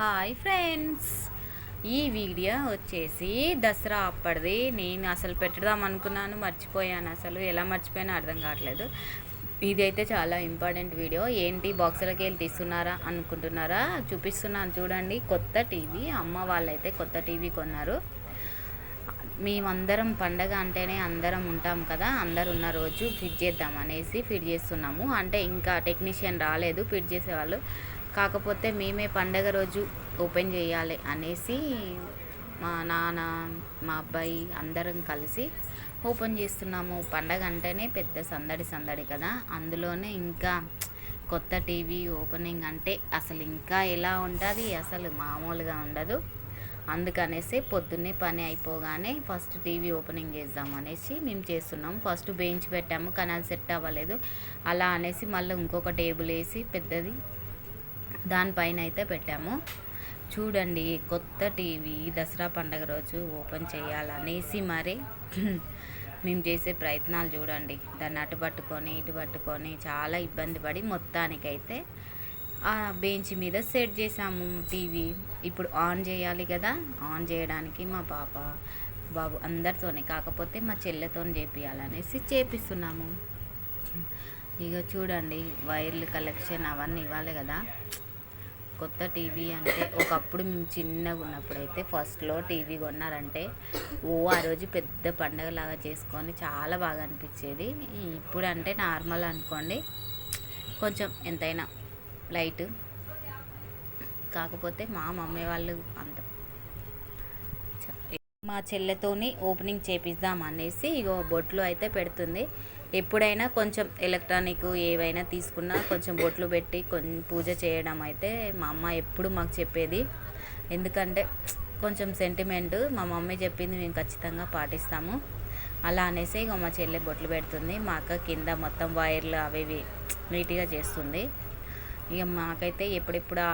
Hi friends. ఈ video వచ్చేసి దసరా అప్పటిది. నేను అసలు పెట్టుదాం అనుకున్నాను మర్చిపోయాను అసలు. ఎలా మర్చిపోయానో అర్థం కావట్లేదు. ఇది అయితే చాలా ఇంపార్టెంట్ వీడియో. ఏంటి బాక్సులకి వెళ్ళి తీస్తున్నారా అనుకుంటున్నారా? చూపిస్తున్నాను చూడండి. కొత్త టీవీ. అమ్మ వాళ్ళైతే కొత్త టీవీ కొన్నారు. మేమందరం పండగ అంటేనే అందరం ఉంటాం కదా. అందరు ఉన్న రోజు ఫిట్ చేద్దాం అనేసి ఫిట్ చేస్తున్నాము. అంటే ఇంకా టెక్నీషియన్ రాలేదు. ఫిట్ చేసేవాళ్ళు. కాకపోతే మేమే పండగ రోజు ఓపెన్ చేయాలి అనేసి మా నాన్న మా అబ్బాయి అందరం కలిసి ఓపెన్ చేస్తున్నాము. పండగ అంటేనే పెద్ద సందడి సందడి కదా. అందులోనే ఇంకా కొత్త టీవీ ఓపెనింగ్ అంటే అసలు ఇంకా ఎలా ఉంటుంది? అసలు మామూలుగా ఉండదు. అందుకనేసి పొద్దున్నే పని అయిపోగానే ఫస్ట్ టీవీ ఓపెనింగ్ చేద్దాం అనేసి మేము చేస్తున్నాం. ఫస్ట్ బెంచ్ పెట్టాము. కానీ అది సెట్ అవ్వలేదు. అలా అనేసి మళ్ళీ ఇంకొక టేబుల్ వేసి పెద్దది దానిపైన అయితే పెట్టాము. చూడండి కొత్త టీవీ దసరా పండగ రోజు ఓపెన్ చేయాలనేసి మరి మేము చేసే ప్రయత్నాలు చూడండి. దాన్ని అటు పట్టుకొని ఇటు పట్టుకొని చాలా ఇబ్బంది పడి మొత్తానికైతే ఆ బెంచ్ మీద సెట్ చేసాము టీవీ. ఇప్పుడు ఆన్ చేయాలి కదా. ఆన్ చేయడానికి మా పాప బాబు అందరితోనే కాకపోతే మా చెల్లెతో చేపియాలనేసి చేపిస్తున్నాము. ఇక చూడండి వైర్లు కలెక్షన్ అవన్నీ ఇవ్వాలి కదా. కొత్త టీవీ అంటే ఒకప్పుడు మేము చిన్నగా ఉన్నప్పుడు అయితే ఫస్ట్లో టీవీ కొన్నారంటే ఓ ఆ రోజు పెద్ద పండగలాగా చేసుకొని చాలా బాగా అనిపించేది. ఇప్పుడు అంటే నార్మల్ అనుకోండి కొంచెం ఎంతైనా లైట్. కాకపోతే మా మమ్మీ వాళ్ళు అంత మా చెల్లెతోని ఓపెనింగ్ చేపిద్దాం అనేసి ఇగో బొట్లు అయితే పెడుతుంది. ఎప్పుడైనా కొంచెం ఎలక్ట్రానిక్ ఏవైనా తీసుకున్నా కొంచెం బొట్లు పెట్టి కొంచెం పూజ చేయడం అయితే మా అమ్మ ఎప్పుడు మాకు చెప్పేది. ఎందుకంటే కొంచెం సెంటిమెంట్ మా మమ్మీ చెప్పింది మేము ఖచ్చితంగా పాటిస్తాము. అలా అనేసి ఇక మా చెల్లె బొట్లు పెడుతుంది. మా అక్క కింద మొత్తం వైర్లు అవి ఇవి నీట్గా చేస్తుంది. ఇక మాకైతే ఎప్పుడెప్పుడు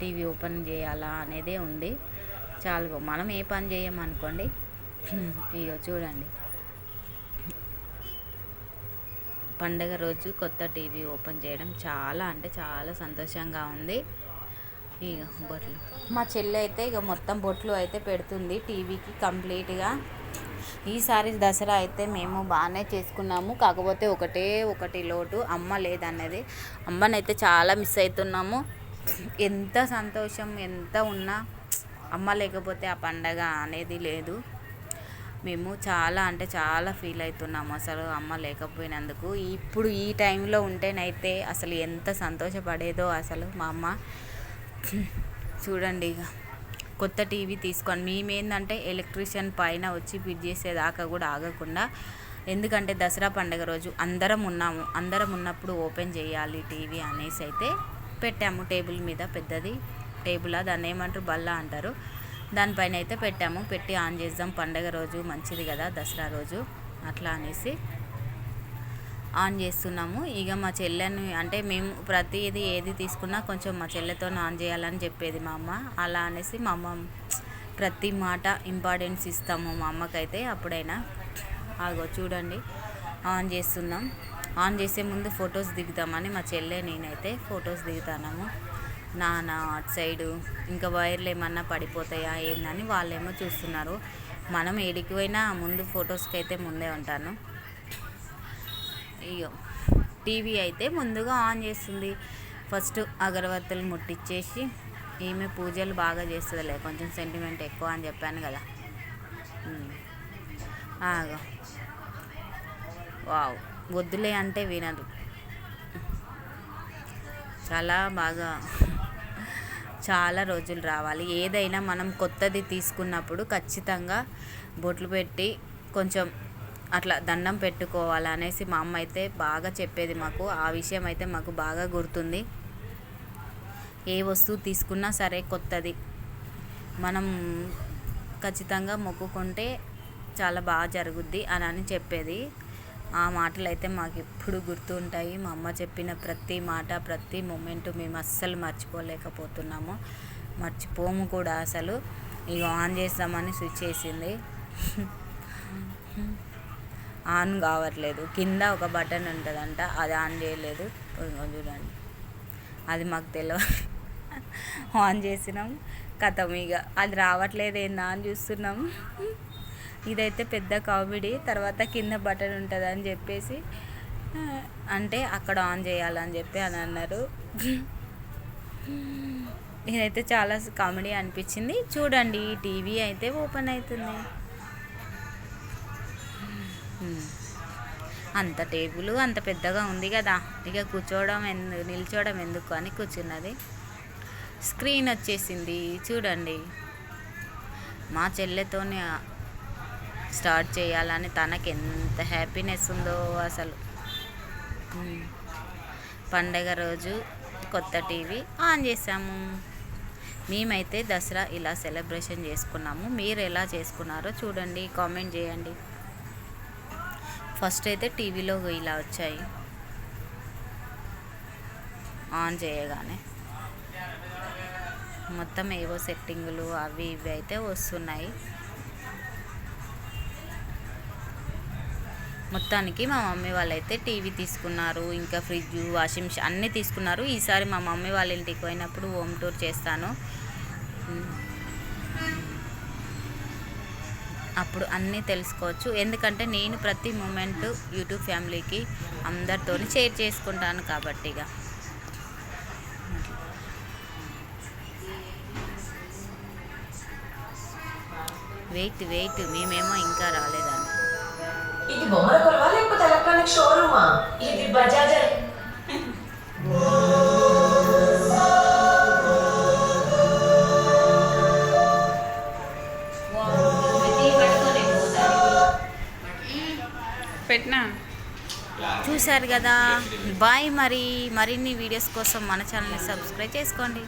టీవీ ఓపెన్ చేయాలా అనేదే ఉంది. చాలు మనం ఏ పని చేయమనుకోండి ఇక చూడండి. పండగ రోజు కొత్త టీవీ ఓపెన్ చేయడం చాలా అంటే చాలా సంతోషంగా ఉంది. ఇక బొట్లు. మా చెల్లి అయితే ఇక మొత్తం బొట్లు అయితే పెడుతుంది టీవీకి కంప్లీట్గా. ఈసారి దసరా అయితే మేము బాగానే చేసుకున్నాము. కాకపోతే ఒకటే ఒకటి లోటు అమ్మ లేదన్నది. అమ్మనైతే చాలా మిస్ అవుతున్నాము ఎంత సంతోషం ఎంత ఉన్నా అమ్మ లేకపోతే ఆ పండగ అనేది లేదు. మేము చాలా అంటే చాలా ఫీల్ అవుతున్నాము అసలు అమ్మ లేకపోయినందుకు. ఇప్పుడు ఈ టైంలో ఉంటేనైతే అసలు ఎంత సంతోషపడేదో అసలు మా అమ్మ. చూడండి ఇక. కొత్త టీవీ తీసుకొని మేమేందంటే ఎలక్ట్రీషియన్ పైన వచ్చి ఫిట్ చేసేదాకా కూడా ఆగకుండా. ఎందుకంటే దసరా పండుగ రోజు అందరం ఉన్నాము. అందరం ఉన్నప్పుడు ఓపెన్ చేయాలి టీవీ అనేసి అయితే పెట్టాము. టేబుల్ మీద పెద్దది. టేబుల్ దాన్ని ఏమంటారు బల్ల అంటారు. దానిపైన అయితే పెట్టాము. పెట్టి ఆన్ చేద్దాం. పండగ రోజు మంచిది కదా దసరా రోజు. అట్లా అనేసి ఆన్ చేస్తున్నాము. ఇక మా చెల్లెని అంటే మేము ప్రతిది ఏది తీసుకున్నా కొంచెం మా చెల్లెతో ఆన్ చేయాలని చెప్పేది మా అమ్మ. అలా అనేసి మా అమ్మ ప్రతి మాట ఇంపార్టెన్స్ ఇస్తాము మా అమ్మకైతే అప్పుడైనా. ఆగో చూడండి. ఆన్ చేస్తున్నాం. ఆన్ చేసే ముందు ఫొటోస్ దిగుతామని మా చెల్లె నేనైతే ఫొటోస్ దిగుతాము నాన్న అటు సైడు ఇంకా వైర్లు ఏమన్నా పడిపోతాయా ఏందని వాళ్ళేమో చూస్తున్నారు. మనం ఏడికి పోయినా ముందు ఫొటోస్కి అయితే ముందే ఉంటాను. ఇగో టీవీ అయితే ముందుగా ఆన్ చేస్తుంది. ఫస్ట్ అగరబత్తులు ముట్టించేసి ఈమె పూజలు బాగా చేస్తుందిలే కొంచెం సెంటిమెంట్ ఎక్కువ అని చెప్పాను కదా. ఆగో. వావ్ వద్దులే అంటే వినదు చాలా బాగా చాలా రోజులు రావాలి. ఏదైనా మనం కొత్తది తీసుకున్నప్పుడు ఖచ్చితంగా బొట్లు పెట్టి కొంచెం అట్లా దండం పెట్టుకోవాలనేసి మా అమ్మ అయితే బాగా చెప్పేది మాకు. ఆ విషయం అయితే మాకు బాగా గుర్తుంది. ఏ వస్తువు తీసుకున్నా సరే కొత్తది. మనం ఖచ్చితంగా మొక్కుకుంటే చాలా బాగా జరుగుద్ది అని అని చెప్పేది. ఆ మాటలు అయితే మాకు ఎప్పుడు గుర్తుంటాయి. మా అమ్మ చెప్పిన ప్రతి మాట ప్రతి మూమెంట్ మేము అస్సలు మర్చిపోలేకపోతున్నాము. మర్చిపోము కూడా అసలు. ఇక ఆన్ చేస్తామని స్విచ్ వేసింది ఆన్ కావట్లేదు. కింద ఒక బటన్ ఉంటుందంట. అది ఆన్ చేయలేదు. చూడండి. అది మాకు తెలియదు ఆన్ చేసినాం. కథం ఇక అది రావట్లేదు ఏందా అని చూస్తున్నాం. ఇదైతే పెద్ద కామెడీ తర్వాత కింద బటన్ ఉంటుంది అని చెప్పేసి అంటే అక్కడ ఆన్ చేయాలని చెప్పి అని అన్నారు. ఇదైతే చాలా కామెడీ అనిపించింది. చూడండి టీవీ అయితే ఓపెన్ అవుతుంది. అంత టేబుల్ అంత పెద్దగా ఉంది కదా. ఇక కూర్చోవడం ఎందుకు నిల్చోవడం ఎందుకు అని కూర్చున్నది. స్క్రీన్ వచ్చేసింది చూడండి. మా చెల్లెతోనే స్టార్ట్ చేయాలని తనకి ఎంత హ్యాపీనెస్ ఉందో అసలు. పండగ రోజు కొత్త టీవీ ఆన్ చేసాము మేమైతే దసరా ఇలా సెలబ్రేషన్ చేసుకున్నాము. మీరు ఎలా చేసుకున్నారో చూడండి కామెంట్ చేయండి. ఫస్ట్ అయితే టీవీలో ఇలా వచ్చాయి. ఆన్ చేయగానే. మొత్తం ఏవో సెట్టింగులు అవి ఇవి అయితే వస్తున్నాయి. మొత్తానికి మా మమ్మీ వాళ్ళైతే టీవీ తీసుకున్నారు ఇంకా ఫ్రిడ్జ్ వాషింగ్ మిషన్ అన్నీ తీసుకున్నారు. ఈసారి మా మమ్మీ వాళ్ళ ఇంటికి పోయినప్పుడు హోమ్ టూర్ చేస్తాను. అప్పుడు అన్నీ తెలుసుకోవచ్చు. ఎందుకంటే నేను ప్రతి మూమెంట్ యూట్యూబ్ ఫ్యామిలీకి అందరితో షేర్ చేసుకుంటాను కాబట్టి ఇక. వెయిట్ వెయిట్ మేమేమో ఇంకా రాలేదండి. ఇది బొమ్మల కొలవా లేకపోతే ఎలక్ట్రానిక్ షోరూమా? ఇది బజాజ్. పెట్టినా? చూశారు కదా. బాయ్ మరి మరిన్ని వీడియోస్ కోసం మన ఛానల్ని సబ్స్క్రైబ్ చేసుకోండి.